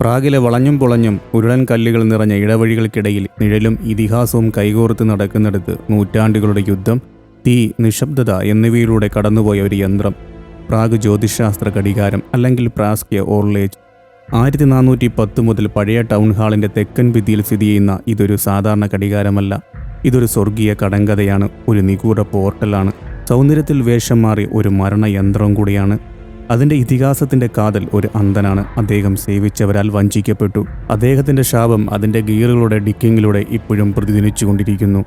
പ്രാഗിലെ വളഞ്ഞും പൊളഞ്ഞും ഉരുളൻ കല്ലുകൾ നിറഞ്ഞ ഇടവഴികൾക്കിടയിൽ നിഴലും ഇതിഹാസവും കൈകോർത്ത് നടക്കുന്നിടത്ത് നൂറ്റാണ്ടുകളുടെ യുദ്ധം തീ നിശബ്ദത എന്നിവയിലൂടെ കടന്നുപോയ ഒരു യന്ത്രം പ്രാഗ് ജ്യോതിശാസ്ത്ര ഘടികാരം അല്ലെങ്കിൽ പ്രാസ്കിയ ഓർലേജ്. ആയിരത്തി നാനൂറ്റി പത്ത് മുതൽ പഴയ ടൗൺ ഹാളിന്റെ തെക്കൻ ഭിത്തിയിൽ സ്ഥിതി ചെയ്യുന്ന ഇതൊരു സാധാരണ ഘടികാരമല്ല. ഇതൊരു സ്വർഗീയ കടങ്കഥയാണ് ഒരു നിഗൂഢ പോർട്ടലാണ്. സൗന്ദര്യത്തിൽ വേഷം മാറി ഒരു മരണയന്ത്രം കൂടിയാണ് അതിന്റെ ഇതിഹാസത്തിന്റെ കാതൽ ഒരു അന്ധനാണ്. അദ്ദേഹം സേവിച്ചവരാൽ വഞ്ചിക്കപ്പെട്ടു. അദ്ദേഹത്തിന്റെ ശാപം അതിന്റെ ഗീറുകളുടെ ഡിക്കിങ്ങിലൂടെ ഇപ്പോഴും പ്രതിദിനിച്ചുകൊണ്ടിരിക്കുന്നു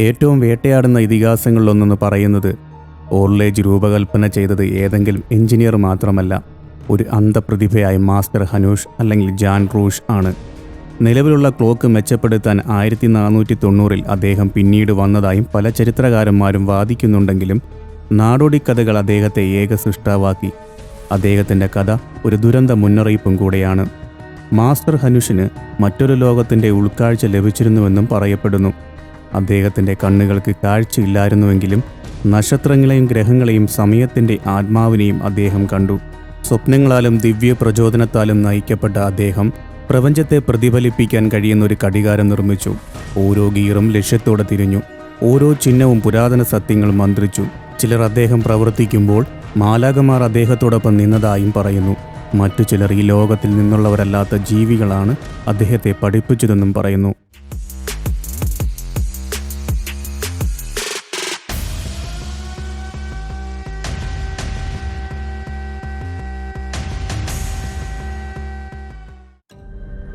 ഏറ്റവും വേട്ടയാടുന്ന ഇതിഹാസങ്ങളിലൊന്നെന്ന് പറയുന്നത് ഓർലേജ് രൂപകൽപ്പന ചെയ്തത് ഏതെങ്കിലും എഞ്ചിനീയർ മാത്രമല്ല ഒരു അന്ധപ്രതിഭയായ മാസ്റ്റർ ഹനൂഷ് അല്ലെങ്കിൽ ജാൻ റൂഷ് ആണ്. നിലവിലുള്ള ക്ലോക്ക് മെച്ചപ്പെടുത്താൻ ആയിരത്തി നാനൂറ്റി തൊണ്ണൂറിൽ അദ്ദേഹം പിന്നീട് വന്നതായും പല ചരിത്രകാരന്മാരും വാദിക്കുന്നുണ്ടെങ്കിലും നാടോടി കഥകൾ അദ്ദേഹത്തെ ഏക സൃഷ്ടാവാക്കി. അദ്ദേഹത്തിന്റെ കഥ ഒരു ദുരന്ത മുന്നറിയിപ്പും കൂടെയാണ്. മാസ്റ്റർ ഹനുഷിന് മറ്റൊരു ലോകത്തിന്റെ ഉൾക്കാഴ്ച ലഭിച്ചിരുന്നുവെന്നും പറയപ്പെടുന്നു. അദ്ദേഹത്തിന്റെ കണ്ണുകൾക്ക് കാഴ്ചയില്ലായിരുന്നുവെങ്കിലും നക്ഷത്രങ്ങളെയും ഗ്രഹങ്ങളെയും സമയത്തിന്റെ ആത്മാവിനെയും അദ്ദേഹം കണ്ടു. സ്വപ്നങ്ങളാലും ദിവ്യ പ്രചോദനത്താലും നയിക്കപ്പെട്ട അദ്ദേഹം പ്രപഞ്ചത്തെ പ്രതിഫലിപ്പിക്കാൻ കഴിയുന്ന ഒരു കടികാരം നിർമ്മിച്ചു. ഓരോ ഗീറും ലക്ഷ്യത്തോടെ തിരിഞ്ഞു. ഓരോ ചിഹ്നവും പുരാതന സത്യങ്ങൾ മന്ത്രിച്ചു. ചിലർ അദ്ദേഹം പ്രവർത്തിക്കുമ്പോൾ മാലാകമാർ അദ്ദേഹത്തോടൊപ്പം നിന്നതായും പറയുന്നു. മറ്റു ചിലർ ഈ ലോകത്തിൽ നിന്നുള്ളവരല്ലാത്ത ജീവികളാണ് അദ്ദേഹത്തെ പഠിപ്പിച്ചതെന്നും പറയുന്നു.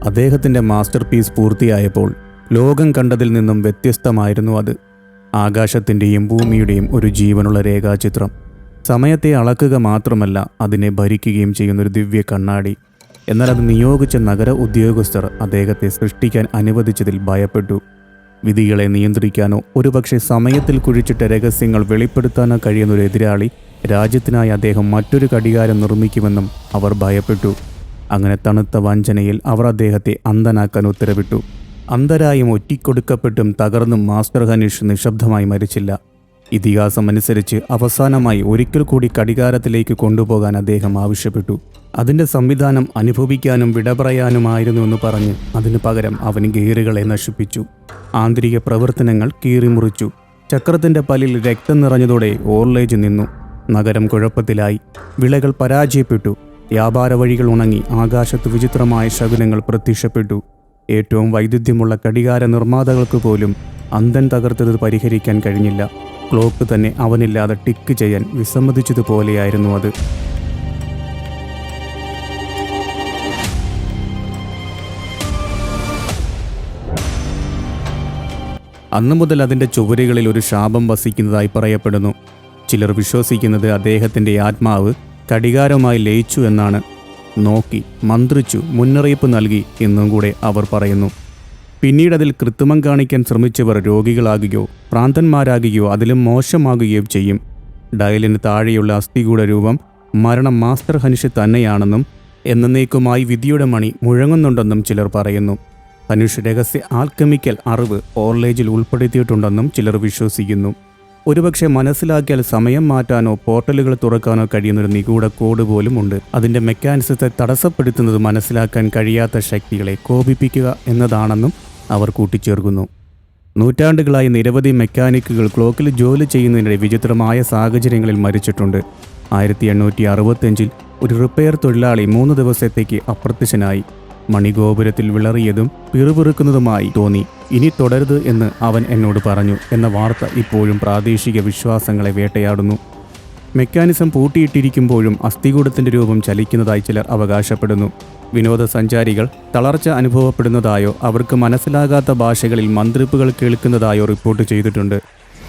അദ്ദേഹത്തിന്റെ മാസ്റ്റർ പീസ് പൂർത്തിയായപ്പോൾ ലോകം കണ്ടതിൽ നിന്നും വ്യത്യസ്തമായിരുന്നു അത്. ആകാശത്തിന്റെയും ഭൂമിയുടെയും ഒരു ജീവനുള്ള രേഖാചിത്രം. സമയത്തെ അളക്കുക മാത്രമല്ല അതിനെ ഭരിക്കുകയും ചെയ്യുന്ന ഒരു ദിവ്യ കണ്ണാടി. എന്നാൽ അത് നിയോഗിച്ച നഗര ഉദ്യോഗസ്ഥർ അദ്ദേഹത്തെ സൃഷ്ടിക്കാൻ അനുവദിച്ചതിൽ ഭയപ്പെട്ടു. വിധികളെ നിയന്ത്രിക്കാനോ ഒരുപക്ഷെ സമയത്തിൽ കുഴിച്ചിട്ട രഹസ്യങ്ങൾ വെളിപ്പെടുത്താനോ കഴിയുന്ന ഒരു എതിരാളി രാജ്യത്തിനായി അദ്ദേഹം മറ്റൊരു കടികാരം നിർമ്മിക്കുമെന്നും അവർ ഭയപ്പെട്ടു. അങ്ങനെ തണുത്ത വഞ്ചനയിൽ അവർ അദ്ദേഹത്തെ അന്ധനാക്കാൻ ഉത്തരവിട്ടു. അന്ധരായും ഒറ്റിക്കൊടുക്കപ്പെട്ടും തകർന്നും മാസ്റ്റർ ഹനീഷ് നിശബ്ദമായി മരിച്ചില്ല. ഇതിഹാസം അനുസരിച്ച് അവസാനമായി ഒരിക്കൽ കൂടി കടികാരത്തിലേക്ക് കൊണ്ടുപോകാൻ അദ്ദേഹം ആവശ്യപ്പെട്ടു. അതിന്റെ സംവിധാനം അനുഭവിക്കാനും വിട പറയാനുമായിരുന്നു എന്ന് പറഞ്ഞ് അതിനു പകരം അവൻ ഗീറുകളെ നശിപ്പിച്ചു. ആന്തരിക പ്രവർത്തനങ്ങൾ കീറിമുറിച്ചു. ചക്രത്തിന്റെ പല്ലിൽ രക്തം നിറഞ്ഞതോടെ ഓർലേജ് നിന്നു. നഗരം കുഴപ്പത്തിലായി. വിളകൾ പരാജയപ്പെട്ടു. വ്യാപാര വഴികൾ ഉണങ്ങി ആകാശത്ത് വിചിത്രമായ ശകുനങ്ങൾ പ്രത്യക്ഷപ്പെട്ടു. ഏറ്റവും വൈദഗ്ധ്യമുള്ള കടികാര നിർമ്മാതാക്കൾക്ക് പോലും അന്തൻ തകർത്തത് പരിഹരിക്കാൻ കഴിഞ്ഞില്ല. ക്ലോക്ക് തന്നെ അവനില്ലാതെ ടിക്ക് ചെയ്യാൻ വിസമ്മതിച്ചതുപോലെയായിരുന്നു അത്. അന്നു മുതൽ അതിന്റെ ചുവരുകളിൽ ഒരു ശാപം വസിക്കുന്നതായി പറയപ്പെടുന്നു. ചിലർ വിശ്വസിക്കുന്നത് അദ്ദേഹത്തിന്റെ ആത്മാവ് കടികാരമായി ലയിച്ചു എന്നാണ് നോക്കി മന്ത്രിച്ചു മുന്നറിയിപ്പ് നൽകി എന്നും കൂടെ അവർ പറയുന്നു. പിന്നീട് അതിൽ കൃത്രിമം കാണിക്കാൻ ശ്രമിച്ചവർ രോഗികളാകുകയോ പ്രാന്തന്മാരാകുകയോ അതിലും മോശമാകുകയോ ചെയ്യും. ഡയലിന് താഴെയുള്ള അസ്ഥികൂട രൂപം മരണം മാസ്റ്റർ ഹനുഷ് തന്നെയാണെന്നും എന്നേക്കുമായി വിധിയുടെ മണി മുഴങ്ങുന്നുണ്ടെന്നും ചിലർ പറയുന്നു. ഹനുഷ് രഹസ്യ ആൽക്കമിക്കൽ അറിവ് ഓർലേജിൽ ഉൾപ്പെടുത്തിയിട്ടുണ്ടെന്നും ചിലർ വിശ്വസിക്കുന്നു. ഒരുപക്ഷെ മനസ്സിലാക്കിയാൽ സമയം മാറ്റാനോ പോർട്ടലുകൾ തുറക്കാനോ കഴിയുന്നൊരു നിഗൂഢ കോഡ് പോലും ഉണ്ട്. അതിന്റെ മെക്കാനിസത്തെ തടസ്സപ്പെടുത്തുന്നത് മനസ്സിലാക്കാൻ കഴിയാത്ത ശക്തികളെ കോപിപ്പിക്കുക എന്നതാണെന്നും അവർ കൂട്ടിച്ചേർക്കുന്നു. നൂറ്റാണ്ടുകളായി നിരവധി മെക്കാനിക്കുകൾ ക്ലോക്കിൽ ജോലി ചെയ്യുന്നതിനിടെ വിചിത്രമായ സാഹചര്യങ്ങളിൽ മരിച്ചിട്ടുണ്ട്. ആയിരത്തി എണ്ണൂറ്റി അറുപത്തഞ്ചിൽ ഒരു റിപ്പയർ തൊഴിലാളി മൂന്ന് ദിവസത്തേക്ക് അപ്രത്യക്ഷനായി. മണിഗോപുരത്തിൽ വിളറിയതും പിറുപിറുക്കുന്നതുമായി തോന്നി. ഇനി തുടരുത് എന്ന് അവൻ എന്നോട് പറഞ്ഞു. എന്ന വാർത്ത ഇപ്പോഴും പ്രാദേശിക വിശ്വാസങ്ങളെ വേട്ടയാടുന്നു. മെക്കാനിസം പൂട്ടിയിട്ടിരിക്കുമ്പോഴും അസ്ഥികൂടത്തിന്റെ രൂപം ചലിക്കുന്നതായി ചിലർ അവകാശപ്പെടുന്നു. വിനോദസഞ്ചാരികൾ തളർച്ച അനുഭവപ്പെടുന്നതായോ അവർക്ക് മനസ്സിലാകാത്ത ഭാഷകളിൽ മന്ത്രിപ്പുകൾ കേൾക്കുന്നതായോ റിപ്പോർട്ട് ചെയ്തിട്ടുണ്ട്.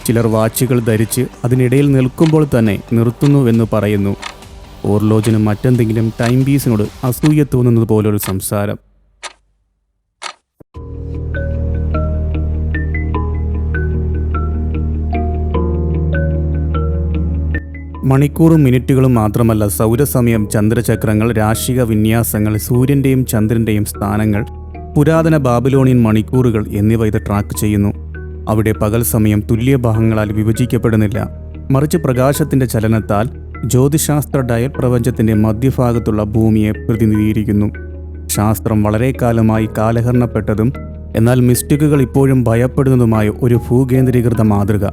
ചിലർ വാച്ചുകൾ ധരിച്ച് അതിനിടയിൽ നിൽക്കുമ്പോൾ തന്നെ നിർത്തുന്നുവെന്ന് പറയുന്നു. ഓർലോജിനും മറ്റെന്തെങ്കിലും ടൈം പീസിനോട് അസൂയ തോന്നുന്നത് പോലൊരു സംസാരം. മണിക്കൂറും മിനിറ്റുകളും മാത്രമല്ല സൗരസമയം ചന്ദ്രചക്രങ്ങൾ രാഷിക വിന്യാസങ്ങൾ സൂര്യന്റെയും ചന്ദ്രന്റെയും സ്ഥാനങ്ങൾ പുരാതന ബാബിലോണിയൻ മണിക്കൂറുകൾ എന്നിവ ഇത് ട്രാക്ക് ചെയ്യുന്നു. അവിടെ പകൽ സമയം തുല്യ ഭാഗങ്ങളാൽ വിഭജിക്കപ്പെടുന്നില്ല. മറിച്ച് പ്രകാശത്തിന്റെ ചലനത്താൽ ജ്യോതിശാസ്ത്ര ഡയൽ പ്രപഞ്ചത്തിന്റെ മധ്യഭാഗത്തുള്ള ഭൂമിയെ പ്രതിനിധീകരിക്കുന്നു. ശാസ്ത്രം വളരെ കാലമായി കാലഹരണപ്പെട്ടതും എന്നാൽ മിസ്റ്റിക്കുകൾ ഇപ്പോഴും ഭയപ്പെടുന്നതുമായ ഒരു ഭൂകേന്ദ്രീകൃത മാതൃക.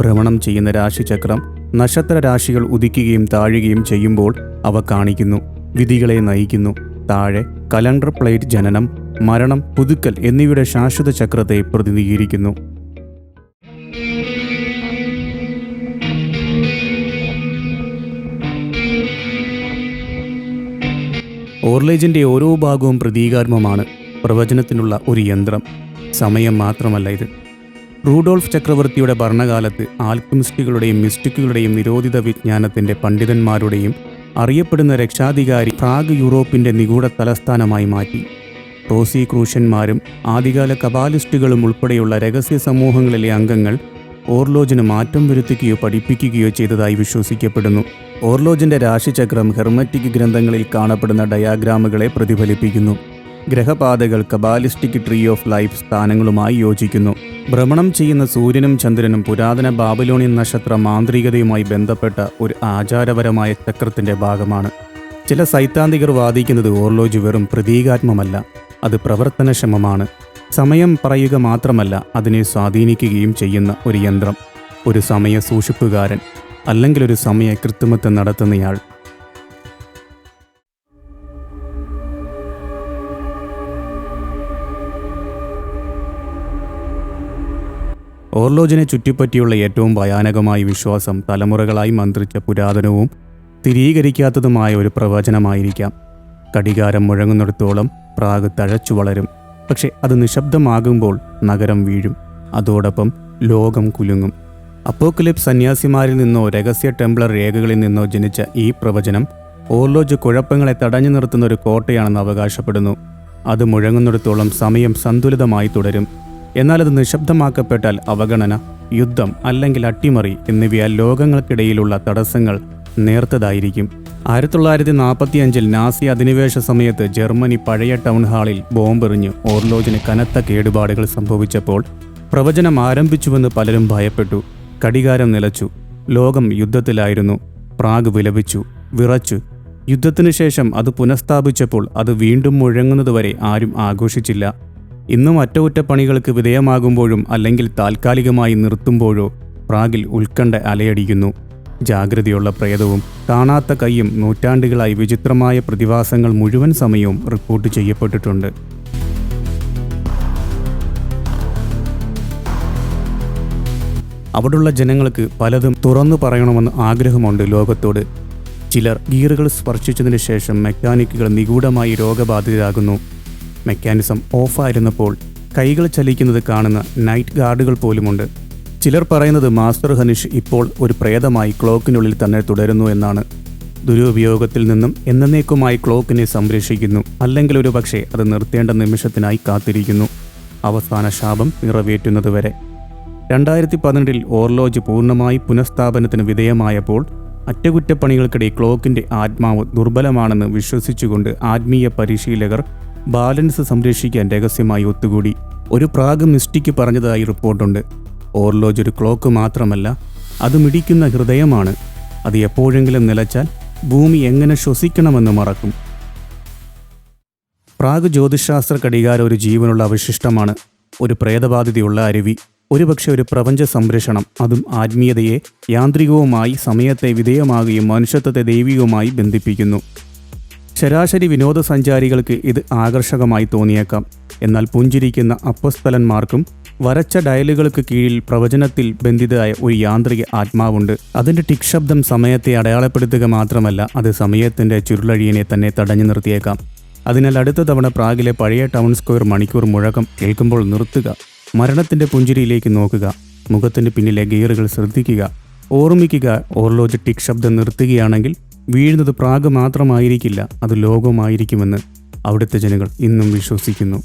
ഭ്രമണം ചെയ്യുന്ന രാശിചക്രം നക്ഷത്ര രാശികൾ ഉദിക്കുകയും താഴുകയും ചെയ്യുമ്പോൾ അവ കാണിക്കുന്നു വിധികളെ നയിക്കുന്നു. താഴെ കലണ്ടർ പ്ലേറ്റ് ജനനം മരണം പുതുക്കൽ എന്നിവയുടെ ശാശ്വത ചക്രത്തെ പ്രതിനിധീകരിക്കുന്നു. ഓർലേജിന്റെ ഓരോ ഭാഗവും പ്രതീകാത്മമാണ് പ്രവചനത്തിനുള്ള ഒരു യന്ത്രം. സമയം മാത്രമല്ല ഇത്. റൂഡോൾഫ് ചക്രവർത്തിയുടെ ഭരണകാലത്ത് ആൽക്കമിസ്റ്റുകളുടെയും മിസ്റ്റിക്കുകളുടെയും നിരോധിത വിജ്ഞാനത്തിന്റെ പണ്ഡിതന്മാരുടെയും അറിയപ്പെടുന്ന രക്ഷാധികാരി പ്രാഗ് യൂറോപ്പിന്റെ നിഗൂഢ തലസ്ഥാനമായി മാറ്റി. റോസി ക്രൂഷന്മാരും ആദ്യകാല കപാലിസ്റ്റുകളും ഉൾപ്പെടെയുള്ള രഹസ്യ സമൂഹങ്ങളിലെ അംഗങ്ങൾ ഓർലോജിന് മാറ്റം വരുത്തുകയോ പഠിപ്പിക്കുകയോ ചെയ്തതായി വിശ്വസിക്കപ്പെടുന്നു. ഓർലോജിന്റെ രാശിചക്രം ഹെർമറ്റിക് ഗ്രന്ഥങ്ങളിൽ കാണപ്പെടുന്ന ഡയാഗ്രാമുകളെ പ്രതിഫലിപ്പിക്കുന്നു. ഗ്രഹപാതകൾ കബാലിസ്റ്റിക് ട്രീ ഓഫ് ലൈഫ് സ്ഥാനങ്ങളുമായി യോജിക്കുന്നു. ഭ്രമണം ചെയ്യുന്ന സൂര്യനും ചന്ദ്രനും പുരാതന ബാബിലോണിയൻ നക്ഷത്ര മാന്ത്രികതയുമായി ബന്ധപ്പെട്ട ഒരു ആചാരപരമായ ചക്രത്തിന്റെ ഭാഗമാണ്. ചില സൈദ്ധാന്തികർ വാദിക്കുന്നത് ഓർലോജ് വെറും പ്രതീകാത്മമല്ല അത് പ്രവർത്തനക്ഷമമാണ്. സമയം പറയുക മാത്രമല്ല അതിനെ സ്വാധീനിക്കുകയും ചെയ്യുന്ന ഒരു യന്ത്രം ഒരു സമയ സൂക്ഷിപ്പുകാരൻ അല്ലെങ്കിൽ ഒരു സമയ കൃത്രിമത്വം നടത്തുന്നയാൾ. ഓർലോജിനെ ചുറ്റിപ്പറ്റിയുള്ള ഏറ്റവും ഭയാനകമായ വിശ്വാസം തലമുറകളായി മന്ത്രിച്ച പുരാതനവും സ്ഥിരീകരിക്കാത്തതുമായ ഒരു പ്രവചനമായിരിക്കാം. കടികാരം മുഴങ്ങുന്നിടത്തോളം പ്രാഗ് തഴച്ചു വളരും. പക്ഷെ അത് നിശബ്ദമാകുമ്പോൾ നഗരം വീഴും. അതോടൊപ്പം ലോകം കുലുങ്ങും. അപ്പോക്കലിപ്സ് സന്യാസിമാരിൽ നിന്നോ രഹസ്യ ടെംപ്ലർ രേഖകളിൽ നിന്നോ ജനിച്ച ഈ പ്രവചനം ഓർലോജ് കുഴപ്പങ്ങളെ തടഞ്ഞു നിർത്തുന്ന ഒരു കോട്ടയാണെന്ന് അവകാശപ്പെടുന്നു. അത് മുഴങ്ങുന്നിടത്തോളം സമയം സന്തുലിതമായി തുടരും. എന്നാൽ അത് നിശബ്ദമാക്കപ്പെട്ടാൽ അവഗണന യുദ്ധം അല്ലെങ്കിൽ അട്ടിമറി എന്നിവയാൽ ലോകങ്ങൾക്കിടയിലുള്ള തടസ്സങ്ങൾ നേർത്തതായിരിക്കും. ആയിരത്തി തൊള്ളായിരത്തി നാൽപ്പത്തി അഞ്ചിൽ നാസി അധിനിവേശ സമയത്ത് ജർമ്മനി പഴയ ടൗൺ ഹാളിൽ ബോംബെറിഞ്ഞ് ഓർലോജിന് കനത്ത കേടുപാടുകൾ സംഭവിച്ചപ്പോൾ പ്രവചനം ആരംഭിച്ചുവെന്ന് പലരും ഭയപ്പെട്ടു. കടികാരം നിലച്ചു. ലോകം യുദ്ധത്തിലായിരുന്നു. പ്രാഗ് വിലപിച്ചു. വിറച്ചു. യുദ്ധത്തിനു ശേഷം അത് പുനഃസ്ഥാപിച്ചപ്പോൾ അത് വീണ്ടും മുഴങ്ങുന്നതുവരെ ആരും ആഘോഷിച്ചില്ല. ഇന്നും അറ്റകുറ്റപ്പണികൾക്ക് വിധേയമാകുമ്പോഴും അല്ലെങ്കിൽ താൽക്കാലികമായി നിർത്തുമ്പോഴോ പ്രാഗിൽ ഉത്കണ്ഠ അലയടിക്കുന്നു. ജാഗ്രതയുള്ള പ്രേതവും കാണാത്ത കൈയും നൂറ്റാണ്ടുകളായി വിചിത്രമായ പ്രതിഭാസങ്ങൾ മുഴുവൻ സമയവും റിപ്പോർട്ട് ചെയ്യപ്പെട്ടിട്ടുണ്ട്. അവിടുള്ള ജനങ്ങൾക്ക് പലതും തുറന്നു പറയണമെന്ന് ആഗ്രഹമുണ്ട് ലോകത്തോട്. ചിലർ ഗീറുകൾ സ്പർശിച്ചതിന് ശേഷം മെക്കാനിക്കുകൾ നിഗൂഢമായി രോഗബാധിതരാകുന്നു. മെക്കാനിസം ഓഫായിരുന്നപ്പോൾ കൈകൾ ചലിക്കുന്നത് കാണുന്ന നൈറ്റ് ഗാർഡുകൾ പോലുമുണ്ട്. ചിലർ പറയുന്നത് മാസ്റ്റർ ഹനിഷ് ഇപ്പോൾ ഒരു പ്രേതമായി ക്ലോക്കിനുള്ളിൽ തന്നെ തുടരുന്നു എന്നാണ്. ദുരുപയോഗത്തിൽ നിന്നും എന്നേക്കുമായി ക്ലോക്കിനെ സംരക്ഷിക്കുന്നു. അല്ലെങ്കിൽ ഒരു പക്ഷേ അത് നിർത്തേണ്ട നിമിഷത്തിനായി കാത്തിരിക്കുന്നു. അവസാന ശാപം നിറവേറ്റുന്നതുവരെ രണ്ടായിരത്തി പതിനെട്ടിൽ ഓർലോജ് പൂർണമായി പുനഃസ്ഥാപനത്തിന് വിധേയമായപ്പോൾ അറ്റകുറ്റപ്പണികൾക്കിടെ ക്ലോക്കിന്റെ ആത്മാവ് ദുർബലമാണെന്ന് വിശ്വസിച്ചുകൊണ്ട് ആത്മീയ പരിശീലകർ ബാലൻസ് സംരക്ഷിക്കാൻ രഹസ്യമായി ഒത്തുകൂടി. ഒരു പ്രാഗ് മിസ്റ്റിക്ക് പറഞ്ഞതായി റിപ്പോർട്ടുണ്ട്. ഓർലോജ് ഒരു ക്ലോക്ക് മാത്രമല്ല അത് മിടിക്കുന്ന ഹൃദയമാണ്. അത് എപ്പോഴെങ്കിലും നിലച്ചാൽ ഭൂമി എങ്ങനെ ശ്വസിക്കണമെന്ന് മറക്കും. പ്രാഗ് ജ്യോതിശാസ്ത്ര ഘടികാരം ഒരു ജീവനുള്ള അവശിഷ്ടമാണ്. ഒരു പ്രേതബാധിതയുള്ള അരുവി ഒരുപക്ഷെ ഒരു പ്രപഞ്ച സംരക്ഷണം. അതും ആത്മീയതയെ യാന്ത്രികവുമായി സമയത്തെ വിധേയമാകുകയും മനുഷ്യത്വത്തെ ദൈവികവുമായി ബന്ധിപ്പിക്കുന്നു. ശരാശരി വിനോദസഞ്ചാരികൾക്ക് ഇത് ആകർഷകമായി തോന്നിയേക്കാം. എന്നാൽ പുഞ്ചിരിക്കുന്ന അപ്പസ്തലന്മാർക്കും വരച്ച ഡയലുകൾക്ക് കീഴിൽ പ്രവചനത്തിൽ ബന്ധിതയായ ഒരു യാന്ത്രിക ആത്മാവുണ്ട്. അതിന്റെ ടിക് ശബ്ദം സമയത്തെ അടയാളപ്പെടുത്തുക മാത്രമല്ല അത് സമയത്തിന്റെ ചുരുളഴിയനെ തന്നെ തടഞ്ഞു നിർത്തിയേക്കാം. അതിനാൽ അടുത്ത തവണ പ്രാഗിലെ പഴയ ടൗൺ സ്ക്വയർ മണിക്കൂർ മുഴക്കം കേൾക്കുമ്പോൾ നിർത്തുക. മരണത്തിന്റെ പുഞ്ചിരിയിലേക്ക് നോക്കുക. മുഖത്തിന് പിന്നിലെ ഗിയറുകൾ ശ്രദ്ധിക്കുക. ഓർമ്മിക്കുക ഓർലോജ് ടിക് ശബ്ദം നിർത്തുകയാണെങ്കിൽ വീഴുന്നത് പ്രാഗ് മാത്രമായിരിക്കില്ല അത് ലോകമായിരിക്കുമെന്ന് അവിടുത്തെ ജനങ്ങൾ ഇന്നും വിശ്വസിക്കുന്നു.